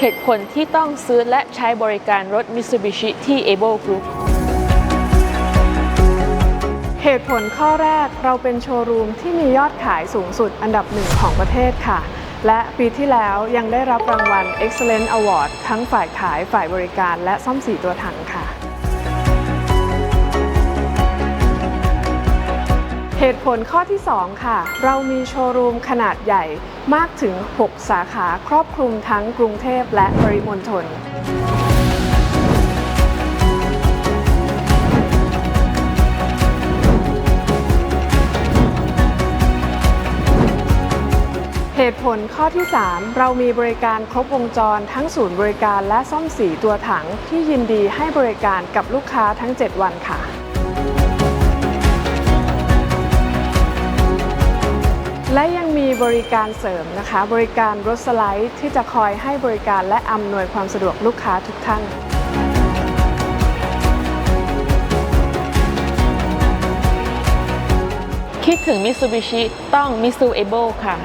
เหตุผลที่ต้องซื้อและใช้บริการรถ Mitsubishi ที่ Able Group เหตุผลข้อแรกเราเป็นโชว์รูมที่มียอดขายสูงสุดอันดับหนึ่งของประเทศค่ะ และปีที่แล้วยังได้รับรางวัล Excellent Award ทั้งฝ่ายขายฝ่ายบริการและซ่อมสีตัวถังค่ะ เหตุผลข้อที่ 2 ค่ะ เรามีโชว์รูมขนาดใหญ่มากถึง 6 สาขาครอบคลุมทั้งกรุงเทพและปริมณฑลเหตุผลข้อที่ 3 เรามีบริการครบวงจรทั้งศูนย์บริการและซ่อมสีตัวถังที่ยินดีให้บริการกับลูกค้าทั้ง 7 วันค่ะ และยังมีบริการเสริมนะคะ บริการรถสไลด์ที่จะคอยให้บริการและอำนวยความสะดวกลูกค้าทุกท่านคิดถึง Mitsubishi ต้อง Mitsu Able ค่ะ